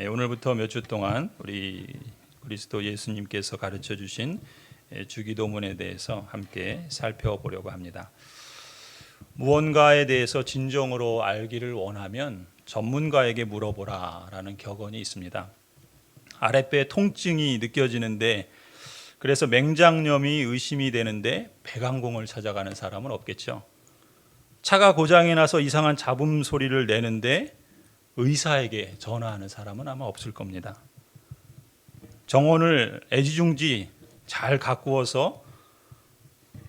예, 오늘부터 몇 주 동안 우리 그리스도 예수님께서 가르쳐 주신 예, 주기도문에 대해서 함께 살펴보려고 합니다. 무언가에 대해서 진정으로 알기를 원하면 전문가에게 물어보라라는 격언이 있습니다. 아랫배 통증이 느껴지는데 그래서 맹장염이 의심이 되는데 배강공을 찾아가는 사람은 없겠죠. 차가 고장이 나서 이상한 잡음 소리를 내는데 의사에게 전화하는 사람은 아마 없을 겁니다. 정원을 애지중지 잘 가꾸어서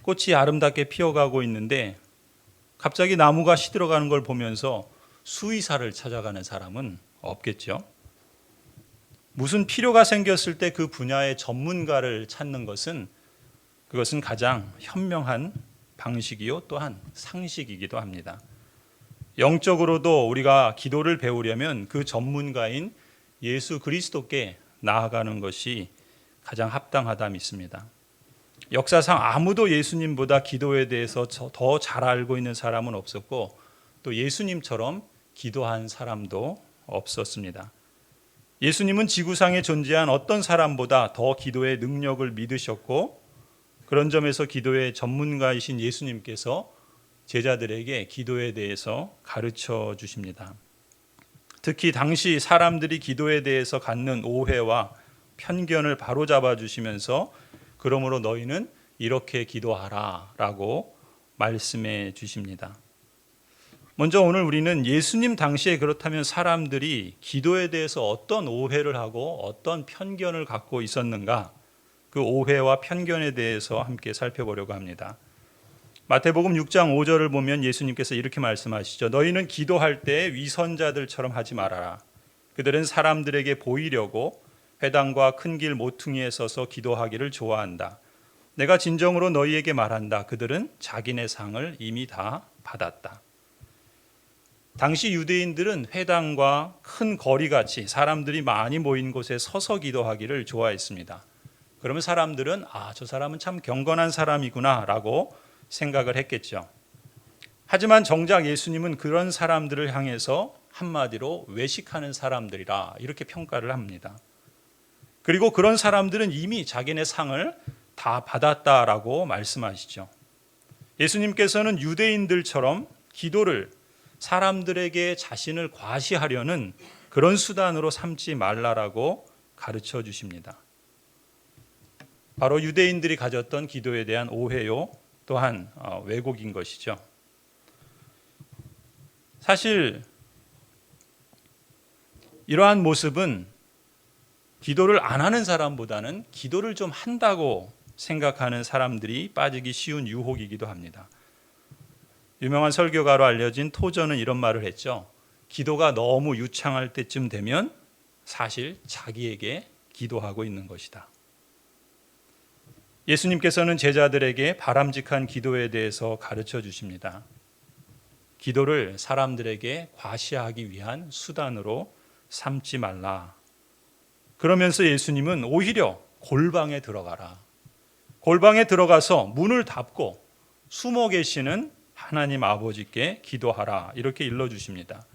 꽃이 아름답게 피어가고 있는데 갑자기 나무가 시들어가는 걸 보면서 수의사를 찾아가는 사람은 없겠죠. 무슨 필요가 생겼을 때 그 분야의 전문가를 찾는 것은 그것은 가장 현명한 방식이요 또한 상식이기도 합니다. 영적으로도 우리가 기도를 배우려면 그 전문가인 예수 그리스도께 나아가는 것이 가장 합당하다 믿습니다. 역사상 아무도 예수님보다 기도에 대해서 더 잘 알고 있는 사람은 없었고 또 예수님처럼 기도한 사람도 없었습니다. 예수님은 지구상에 존재한 어떤 사람보다 더 기도의 능력을 믿으셨고 그런 점에서 기도의 전문가이신 예수님께서 제자들에게 기도에 대해서 가르쳐 주십니다. 특히 당시 사람들이 기도에 대해서 갖는 오해와 편견을 바로잡아 주시면서 그러므로 너희는 이렇게 기도하라라고 말씀해 주십니다. 먼저 오늘 우리는 예수님 당시에 그렇다면 사람들이 기도에 대해서 어떤 오해를 하고 어떤 편견을 갖고 있었는가 그 오해와 편견에 대해서 함께 살펴보려고 합니다. 마태복음 6장 5절을 보면 예수님께서 이렇게 말씀하시죠. 너희는 기도할 때 위선자들처럼 하지 말아라. 그들은 사람들에게 보이려고 회당과 큰 길 모퉁이에 서서 기도하기를 좋아한다. 내가 진정으로 너희에게 말한다. 그들은 자기네 상을 이미 다 받았다. 당시 유대인들은 회당과 큰 거리같이 사람들이 많이 모인 곳에 서서 기도하기를 좋아했습니다. 그러면 사람들은 아, 저 사람은 참 경건한 사람이구나라고 생각을 했겠죠. 하지만 정작 예수님은 그런 사람들을 향해서 한마디로 외식하는 사람들이라 이렇게 평가를 합니다. 그리고 그런 사람들은 이미 자기네 상을 다 받았다라고 말씀하시죠. 예수님께서는 유대인들처럼 기도를 사람들에게 자신을 과시하려는 그런 수단으로 삼지 말라라고 가르쳐 주십니다. 바로 유대인들이 가졌던 기도에 대한 오해요, 또한 어, 왜곡인 것이죠. 사실 이러한 모습은 기도를 안 하는 사람보다는 기도를 좀 한다고 생각하는 사람들이 빠지기 쉬운 유혹이기도 합니다. 유명한 설교가로 알려진 토저는 이런 말을 했죠. 기도가 너무 유창할 때쯤 되면 사실 자기에게 기도하고 있는 것이다. 예수님께서는 제자들에게 바람직한 기도에 대해서 가르쳐 주십니다. 기도를 사람들에게 과시하기 위한 수단으로 삼지 말라. 그러면서 예수님은 오히려 골방에 들어가라. 골방에 들어가서 문을 닫고 숨어 계시는 하나님 아버지께 기도하라. 이렇게 일러 주십니다.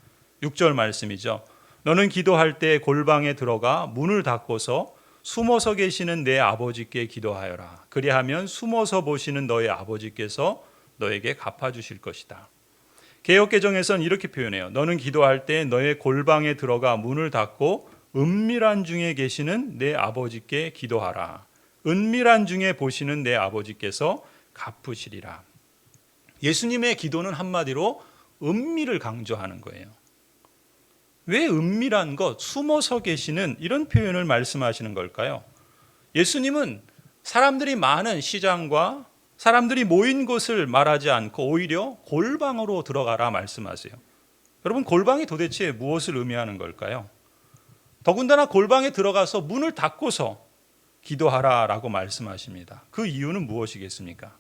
6절 말씀이죠. 너는 기도할 때 골방에 들어가 문을 닫고서 숨어서 계시는 내 아버지께 기도하여라. 그리하면 숨어서 보시는 너의 아버지께서 너에게 갚아 주실 것이다. 개혁 개정에선 이렇게 표현해요. 너는 기도할 때 너의 골방에 들어가 문을 닫고 은밀한 중에 계시는 내 아버지께 기도하라. 은밀한 중에 보시는 내 아버지께서 갚으시리라. 예수님의 기도는 한마디로 은밀을 강조하는 거예요. 왜 은밀한 것, 숨어서 계시는 이런 표현을 말씀하시는 걸까요? 예수님은 사람들이 많은 시장과 사람들이 모인 곳을 말하지 않고 오히려 골방으로 들어가라 말씀하세요. 여러분, 골방이 도대체 무엇을 의미하는 걸까요? 더군다나 골방에 들어가서 문을 닫고서 기도하라 라고 말씀하십니다. 그 이유는 무엇이겠습니까?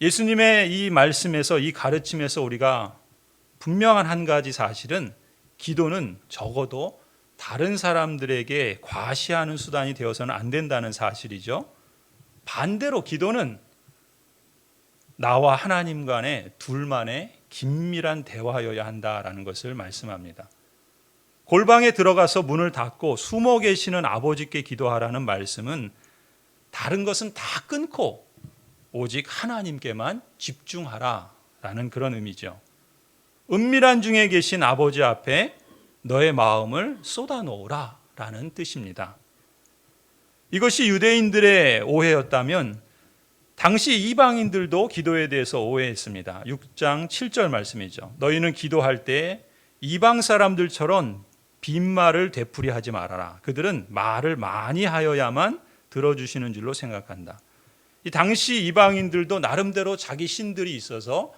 예수님의 이 말씀에서 이 가르침에서 우리가 분명한 한 가지 사실은 기도는 적어도 다른 사람들에게 과시하는 수단이 되어서는 안 된다는 사실이죠. 반대로 기도는 나와 하나님 간의 둘만의 긴밀한 대화여야 한다라는 것을 말씀합니다. 골방에 들어가서 문을 닫고 숨어 계시는 아버지께 기도하라는 말씀은 다른 것은 다 끊고 오직 하나님께만 집중하라라는 그런 의미죠. 은밀한 중에 계신 아버지 앞에 너의 마음을 쏟아놓으라 라는 뜻입니다. 이것이 유대인들의 오해였다면 당시 이방인들도 기도에 대해서 오해했습니다. 6장 7절 말씀이죠. 너희는 기도할 때 이방 사람들처럼 빈말을 되풀이하지 말아라. 그들은 말을 많이 하여야만 들어주시는 줄로 생각한다. 이 당시 이방인들도 나름대로 자기 신들이 있어서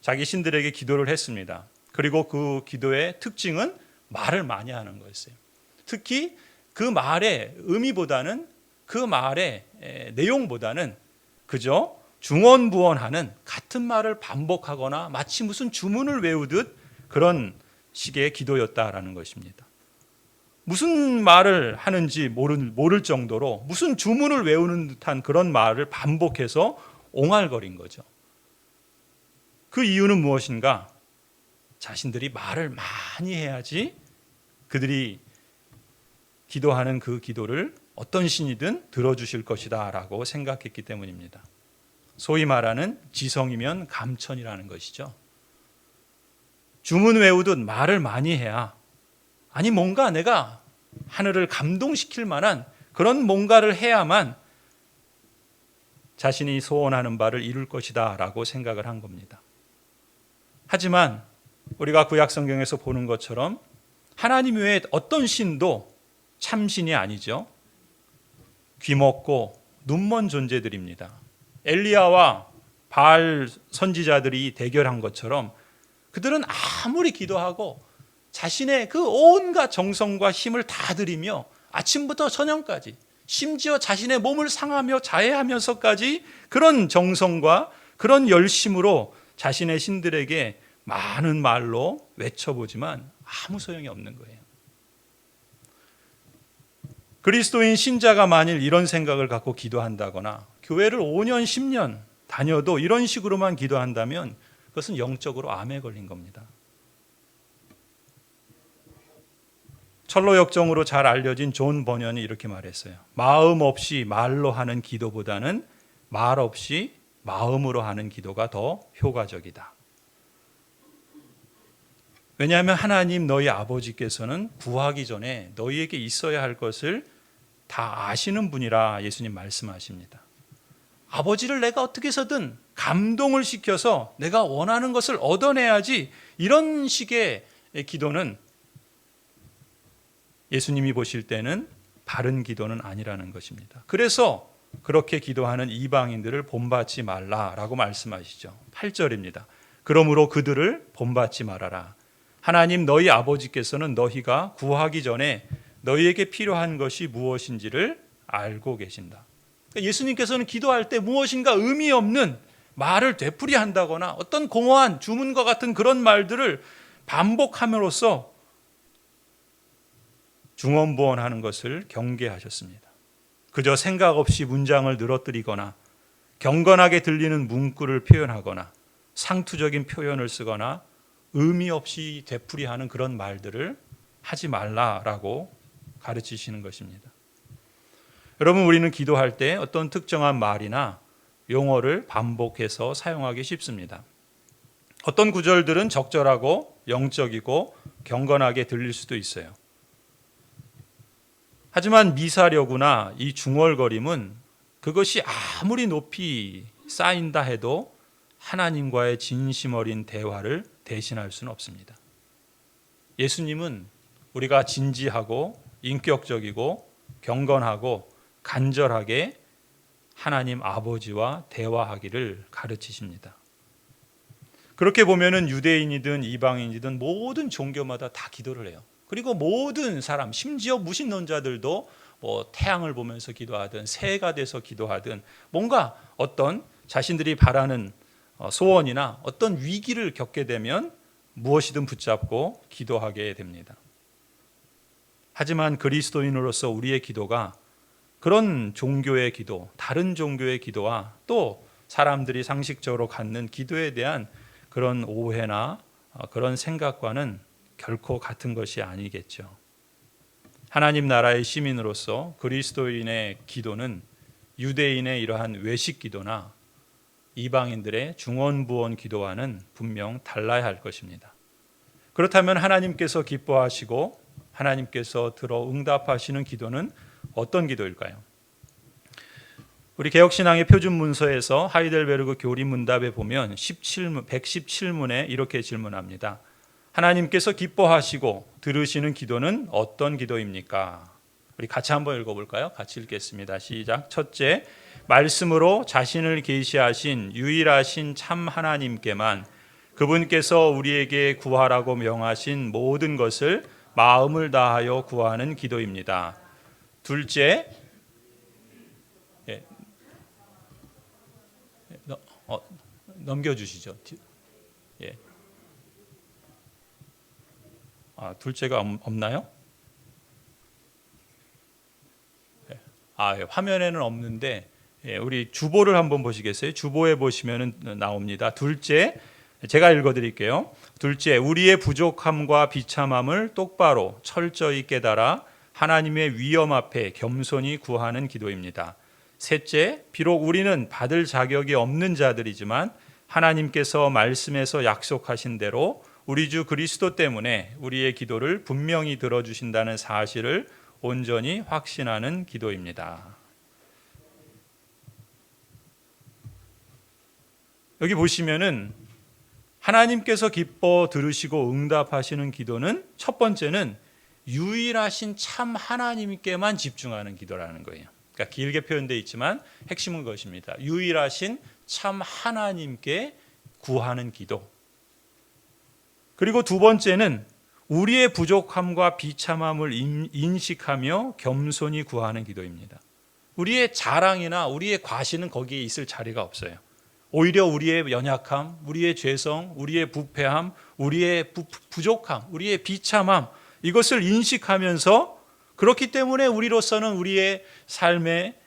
자기 신들에게 기도를 했습니다. 그리고 그 기도의 특징은 말을 많이 하는 거였어요. 특히 그 말의 의미보다는 그 말의 에, 내용보다는 그저 중언부언하는 같은 말을 반복하거나 마치 무슨 주문을 외우듯 그런 식의 기도였다라는 것입니다. 무슨 말을 하는지 모를 정도로 무슨 주문을 외우는 듯한 그런 말을 반복해서 옹알거린 거죠. 그 이유는 무엇인가? 자신들이 말을 많이 해야지 그들이 기도하는 그 기도를 어떤 신이든 들어주실 것이다 라고 생각했기 때문입니다. 소위 말하는 지성이면 감천이라는 것이죠. 주문 외우듯 말을 많이 해야 아니 뭔가 내가 하늘을 감동시킬 만한 그런 뭔가를 해야만 자신이 소원하는 바를 이룰 것이다 라고 생각을 한 겁니다. 하지만 우리가 구약 성경에서 보는 것처럼 하나님 외에 어떤 신도 참신이 아니죠. 귀먹고 눈먼 존재들입니다. 엘리야와 바알 선지자들이 대결한 것처럼 그들은 아무리 기도하고 자신의 그 온갖 정성과 힘을 다 들이며 아침부터 저녁까지 심지어 자신의 몸을 상하며 자해하면서까지 그런 정성과 그런 열심으로 자신의 신들에게 많은 말로 외쳐보지만 아무 소용이 없는 거예요. 그리스도인 신자가 만일 이런 생각을 갖고 기도한다거나 교회를 5년, 10년 다녀도 이런 식으로만 기도한다면 그것은 영적으로 암에 걸린 겁니다. 철로 역정으로 잘 알려진 존 버년이 이렇게 말했어요. 마음 없이 말로 하는 기도보다는 말 없이 마음으로 하는 기도가 더 효과적이다. 왜냐하면 하나님 너희 아버지께서는 구하기 전에 너희에게 있어야 할 것을 다 아시는 분이라 예수님 말씀하십니다. 아버지를 내가 어떻게 해서든 감동을 시켜서 내가 원하는 것을 얻어내야지 이런 식의 기도는 예수님이 보실 때는 바른 기도는 아니라는 것입니다. 그래서 그렇게 기도하는 이방인들을 본받지 말라라고 말씀하시죠. 8절입니다. 그러므로 그들을 본받지 말아라. 하나님 너희 아버지께서는 너희가 구하기 전에 너희에게 필요한 것이 무엇인지를 알고 계신다. 그러니까 예수님께서는 기도할 때 무엇인가 의미 없는 말을 되풀이한다거나 어떤 공허한 주문과 같은 그런 말들을 반복함으로써 중언부언하는 것을 경계하셨습니다. 그저 생각 없이 문장을 늘어뜨리거나 경건하게 들리는 문구를 표현하거나 상투적인 표현을 쓰거나 의미 없이 되풀이하는 그런 말들을 하지 말라라고 가르치시는 것입니다. 여러분 우리는 기도할 때 어떤 특정한 말이나 용어를 반복해서 사용하기 쉽습니다. 어떤 구절들은 적절하고 영적이고 경건하게 들릴 수도 있어요. 하지만 미사려구나 이 중얼거림은 그것이 아무리 높이 쌓인다 해도 하나님과의 진심 어린 대화를 대신할 수는 없습니다. 예수님은 우리가 진지하고 인격적이고 경건하고 간절하게 하나님 아버지와 대화하기를 가르치십니다. 그렇게 보면은 유대인이든 이방인이든 모든 종교마다 다 기도를 해요. 그리고 모든 사람, 심지어 무신론자들도 뭐 태양을 보면서 기도하든 새가 돼서 기도하든 뭔가 어떤 자신들이 바라는 어, 소원이나 어떤 위기를 겪게 되면 무엇이든 붙잡고 기도하게 됩니다. 하지만 그리스도인으로서 우리의 기도가 그런 종교의 기도, 다른 종교의 기도와 또 사람들이 상식적으로 갖는 기도에 대한 그런 오해나 어, 그런 생각과는 결코 같은 것이 아니겠죠. 하나님 나라의 시민으로서 그리스도인의 기도는 유대인의 이러한 외식 기도나 이방인들의 중원부원 기도와는 분명 달라야 할 것입니다. 그렇다면 하나님께서 기뻐하시고 하나님께서 들어 응답하시는 기도는 어떤 기도일까요? 우리 개혁신앙의 표준 문서에서 하이델베르그 교리 문답에 보면 17문, 117문에 이렇게 질문합니다. 하나님께서 기뻐하시고 들으시는 기도는 어떤 기도입니까? 우리 같이 한번 읽어볼까요? 같이 읽겠습니다. 시작. 첫째, 말씀으로 자신을 계시하신 유일하신 참 하나님께만 그분께서 우리에게 구하라고 명하신 모든 것을 마음을 다하여 구하는 기도입니다. 둘째, 예. 어, 넘겨주시죠. 아, 둘째가 없, 없나요? 예. 아, 예. 화면에는 없는데 예, 우리 주보를 한번 보시겠어요? 주보에 보시면은 나옵니다. 둘째, 제가 읽어드릴게요. 둘째, 우리의 부족함과 비참함을 똑바로 철저히 깨달아 하나님의 위엄 앞에 겸손히 구하는 기도입니다. 셋째, 비록 우리는 받을 자격이 없는 자들이지만 하나님께서 말씀에서 약속하신 대로 우리 주 그리스도 때문에 우리의 기도를 분명히 들어주신다는 사실을 온전히 확신하는 기도입니다. 여기 보시면은 하나님께서 기뻐 들으시고 응답하시는 기도는 첫 번째는 유일하신 참 하나님께만 집중하는 기도라는 거예요. 그러니까 길게 표현되어 있지만 핵심은 그것입니다. 유일하신 참 하나님께 구하는 기도. 그리고 두 번째는 우리의 부족함과 비참함을 인식하며 겸손히 구하는 기도입니다. 우리의 자랑이나 우리의 과시는 거기에 있을 자리가 없어요. 오히려 우리의 연약함, 우리의 죄성, 우리의 부패함, 우리의 부, 부족함, 우리의 비참함 이것을 인식하면서 그렇기 때문에 우리로서는 우리의 삶에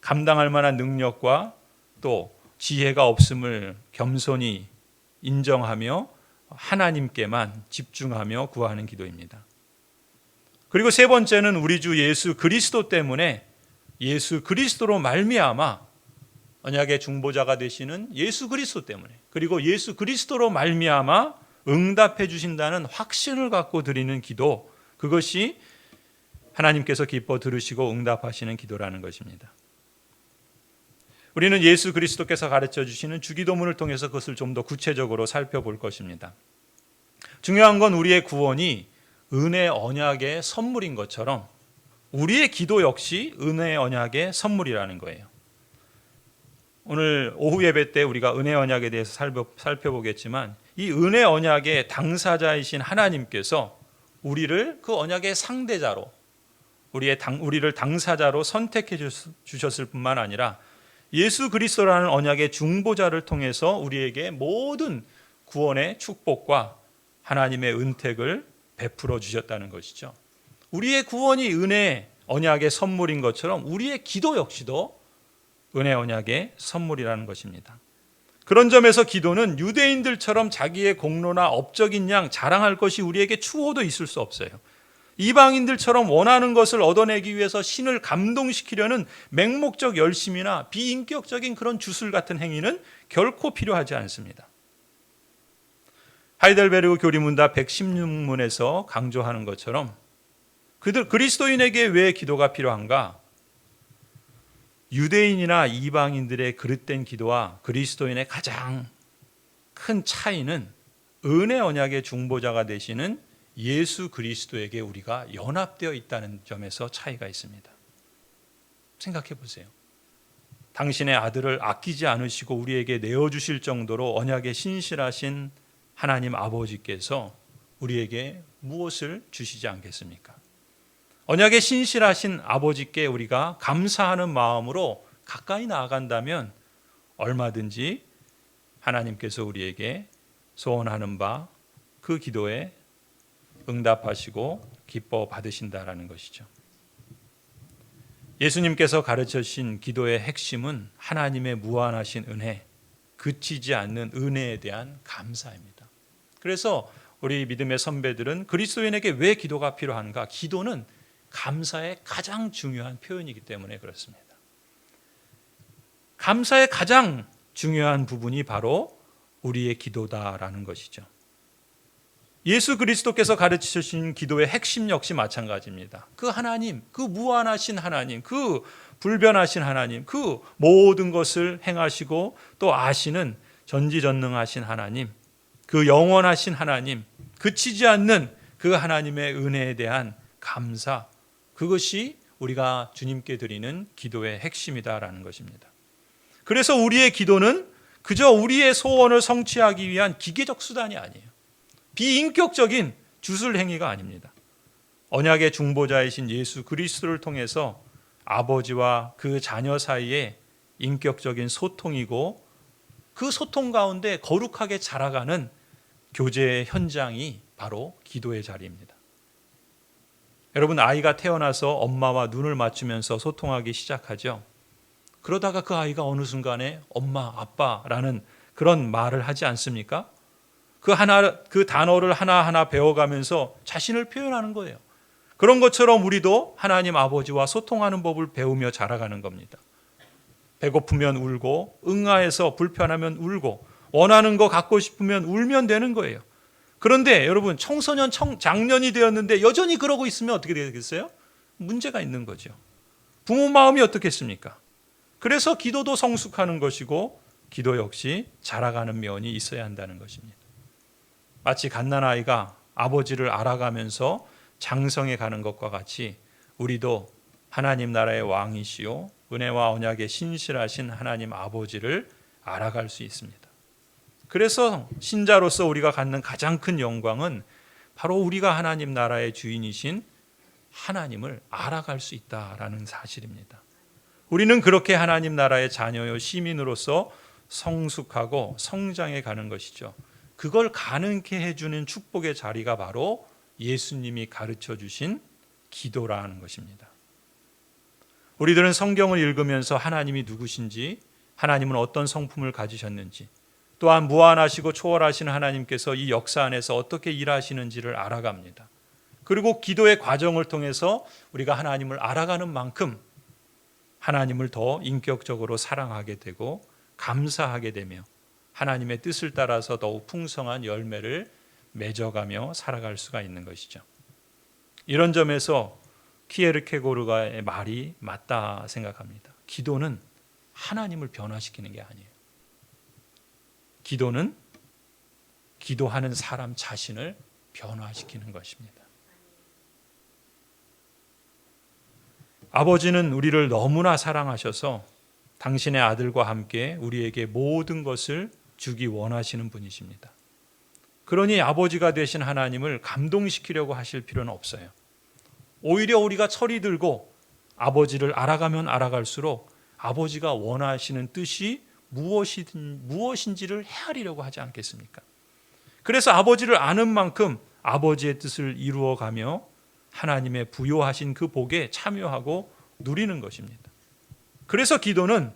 감당할 만한 능력과 또 지혜가 없음을 겸손히 인정하며 하나님께만 집중하며 구하는 기도입니다. 그리고 세 번째는 우리 주 예수 그리스도 때문에 예수 그리스도로 말미암아 언약의 중보자가 되시는 예수 그리스도 때문에 그리고 예수 그리스도로 말미암아 응답해 주신다는 확신을 갖고 드리는 기도 그것이 하나님께서 기뻐 들으시고 응답하시는 기도라는 것입니다. 우리는 예수 그리스도께서 가르쳐 주시는 주기도문을 통해서 그것을 좀 더 구체적으로 살펴볼 것입니다. 중요한 건 우리의 구원이 은혜 언약의 선물인 것처럼 우리의 기도 역시 은혜 언약의 선물이라는 거예요. 오늘 오후 예배 때 우리가 은혜 언약에 대해서 살펴보겠지만 이 은혜 언약의 당사자이신 하나님께서 우리를 그 언약의 상대자로 우리의 당, 우리를 당사자로 선택해 주셨을 뿐만 아니라 예수 그리스도라는 언약의 중보자를 통해서 우리에게 모든 구원의 축복과 하나님의 은택을 베풀어 주셨다는 것이죠. 우리의 구원이 은혜 언약의 선물인 것처럼 우리의 기도 역시도 은혜 언약의 선물이라는 것입니다. 그런 점에서 기도는 유대인들처럼 자기의 공로나 업적인 양 자랑할 것이 우리에게 추호도 있을 수 없어요. 이방인들처럼 원하는 것을 얻어내기 위해서 신을 감동시키려는 맹목적 열심이나 비인격적인 그런 주술 같은 행위는 결코 필요하지 않습니다. 하이델베르그 교리문답 116문에서 강조하는 것처럼 그들 그리스도인에게 왜 기도가 필요한가? 유대인이나 이방인들의 그릇된 기도와 그리스도인의 가장 큰 차이는 은혜 언약의 중보자가 되시는 예수 그리스도에게 우리가 연합되어 있다는 점에서 차이가 있습니다. 생각해 보세요. 당신의 아들을 아끼지 않으시고 우리에게 내어 주실 정도로 언약에 신실하신 하나님 아버지께서 우리에게 무엇을 주시지 않겠습니까? 언약에 신실하신 아버지께 우리가 감사하는 마음으로 가까이 나아간다면 얼마든지 하나님께서 우리에게 소원하는 바 그 기도에 응답하시고 기뻐 받으신다라는 것이죠. 예수님께서 가르쳐 주신 기도의 핵심은 하나님의 무한하신 은혜, 그치지 않는 은혜에 대한 감사입니다. 그래서 우리 믿음의 선배들은 그리스도인에게 왜 기도가 필요한가? 기도는 감사의 가장 중요한 표현이기 때문에 그렇습니다. 감사의 가장 중요한 부분이 바로 우리의 기도다라는 것이죠. 예수 그리스도께서 가르쳐 주신 기도의 핵심 역시 마찬가지입니다. 그 하나님, 그 무한하신 하나님, 그 불변하신 하나님, 그 모든 것을 행하시고 또 아시는 전지전능하신 하나님, 그 영원하신 하나님, 그치지 않는 그 하나님의 은혜에 대한 감사, 그것이 우리가 주님께 드리는 기도의 핵심이다라는 것입니다. 그래서 우리의 기도는 그저 우리의 소원을 성취하기 위한 기계적 수단이 아니에요. 비인격적인 주술 행위가 아닙니다. 언약의 중보자이신 예수 그리스도를 통해서 아버지와 그 자녀 사이에 인격적인 소통이고 그 소통 가운데 거룩하게 자라가는 교제의 현장이 바로 기도의 자리입니다. 여러분 아이가 태어나서 엄마와 눈을 맞추면서 소통하기 시작하죠. 그러다가 그 아이가 어느 순간에 엄마, 아빠라는 그런 말을 하지 않습니까? 그 하나 그 단어를 하나하나 배워가면서 자신을 표현하는 거예요. 그런 것처럼 우리도 하나님 아버지와 소통하는 법을 배우며 자라가는 겁니다. 배고프면 울고 응아해서 불편하면 울고 원하는 거 갖고 싶으면 울면 되는 거예요. 그런데 여러분 청소년 청, 장년이 되었는데 여전히 그러고 있으면 어떻게 되겠어요? 문제가 있는 거죠. 부모 마음이 어떻겠습니까? 그래서 기도도 성숙하는 것이고 기도 역시 자라가는 면이 있어야 한다는 것입니다. 마치 갓난아이가 아버지를 알아가면서 장성해 가는 것과 같이 우리도 하나님 나라의 왕이시요 은혜와 언약에 신실하신 하나님 아버지를 알아갈 수 있습니다. 그래서 신자로서 우리가 갖는 가장 큰 영광은 바로 우리가 하나님 나라의 주인이신 하나님을 알아갈 수 있다라는 사실입니다. 우리는 그렇게 하나님 나라의 자녀요 시민으로서 성숙하고 성장해 가는 것이죠. 그걸 가능케 해주는 축복의 자리가 바로 예수님이 가르쳐 주신 기도라는 것입니다. 우리들은 성경을 읽으면서 하나님이 누구신지, 하나님은 어떤 성품을 가지셨는지, 또한 무한하시고 초월하신 하나님께서 이 역사 안에서 어떻게 일하시는지를 알아갑니다. 그리고 기도의 과정을 통해서 우리가 하나님을 알아가는 만큼 하나님을 더 인격적으로 사랑하게 되고 감사하게 되며 하나님의 뜻을 따라서 더욱 풍성한 열매를 맺어가며 살아갈 수가 있는 것이죠. 이런 점에서 키에르케고르가의 말이 맞다 생각합니다. 기도는 하나님을 변화시키는 게 아니에요. 기도는 기도하는 사람 자신을 변화시키는 것입니다. 아버지는 우리를 너무나 사랑하셔서 당신의 아들과 함께 우리에게 모든 것을 주기 원하시는 분이십니다. 그러니 아버지가 되신 하나님을 감동시키려고 하실 필요는 없어요. 오히려 우리가 철이 들고 아버지를 알아가면 알아갈수록 아버지가 원하시는 뜻이 무엇이든 무엇인지를 헤아리려고 하지 않겠습니까? 그래서 아버지를 아는 만큼 아버지의 뜻을 이루어 가며 하나님의 부여하신 그 복에 참여하고 누리는 것입니다. 그래서 기도는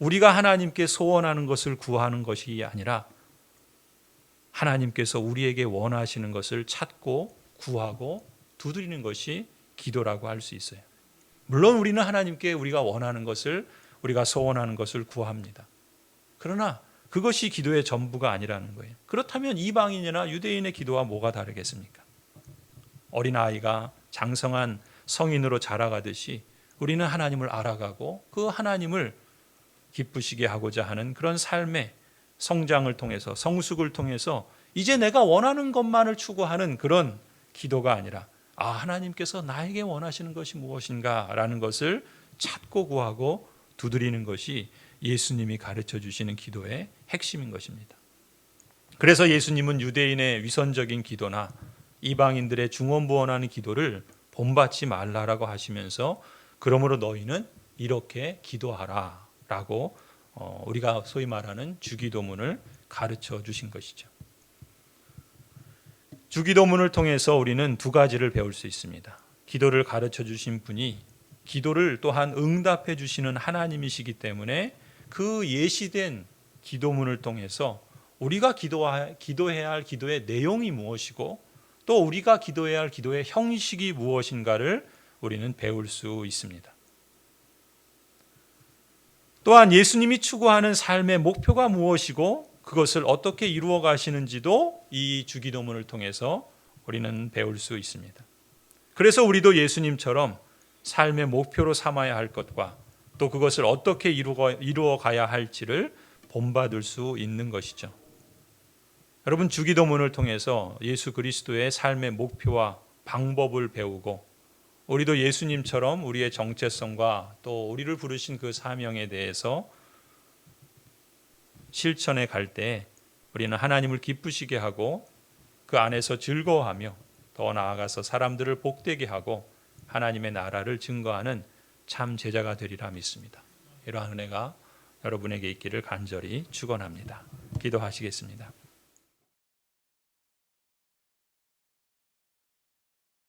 우리가 하나님께 소원하는 것을 구하는 것이 아니라 하나님께서 우리에게 원하시는 것을 찾고 구하고 두드리는 것이 기도라고 할 수 있어요. 물론 우리는 하나님께 우리가 원하는 것을 우리가 소원하는 것을 구합니다. 그러나 그것이 기도의 전부가 아니라는 거예요. 그렇다면 이방인이나 유대인의 기도와 뭐가 다르겠습니까? 어린아이가 장성한 성인으로 자라가듯이 우리는 하나님을 알아가고 그 하나님을 기쁘시게 하고자 하는 그런 삶의 성장을 통해서 성숙을 통해서 이제 내가 원하는 것만을 추구하는 그런 기도가 아니라 아 하나님께서 나에게 원하시는 것이 무엇인가라는 것을 찾고 구하고 두드리는 것이 예수님이 가르쳐 주시는 기도의 핵심인 것입니다. 그래서 예수님은 유대인의 위선적인 기도나 이방인들의 중원부원하는 기도를 본받지 말라라고 하시면서 그러므로 너희는 이렇게 기도하라 라고 어, 우리가 소위 말하는 주기도문을 가르쳐 주신 것이죠. 주기도문을 통해서 우리는 두 가지를 배울 수 있습니다. 기도를 가르쳐 주신 분이 기도를 또한 응답해 주시는 하나님이시기 때문에 그 예시된 기도문을 통해서 우리가 기도해야 할 기도의 내용이 무엇이고 또 우리가 기도해야 할 기도의 형식이 무엇인가를 우리는 배울 수 있습니다. 또한 예수님이 추구하는 삶의 목표가 무엇이고 그것을 어떻게 이루어 가시는지도 이 주기도문을 통해서 우리는 배울 수 있습니다. 그래서 우리도 예수님처럼 삶의 목표로 삼아야 할 것과 또 그것을 어떻게 이루어, 가야 할지를 본받을 수 있는 것이죠. 여러분 주기도문을 통해서 예수 그리스도의 삶의 목표와 방법을 배우고 우리도 예수님처럼 우리의 정체성과 또 우리를 부르신 그 사명에 대해서 실천해 갈 때 우리는 하나님을 기쁘시게 하고 그 안에서 즐거워하며 더 나아가서 사람들을 복되게 하고 하나님의 나라를 증거하는 참 제자가 되리라 믿습니다. 이러한 은혜가 여러분에게 있기를 간절히 축원합니다. 기도하시겠습니다.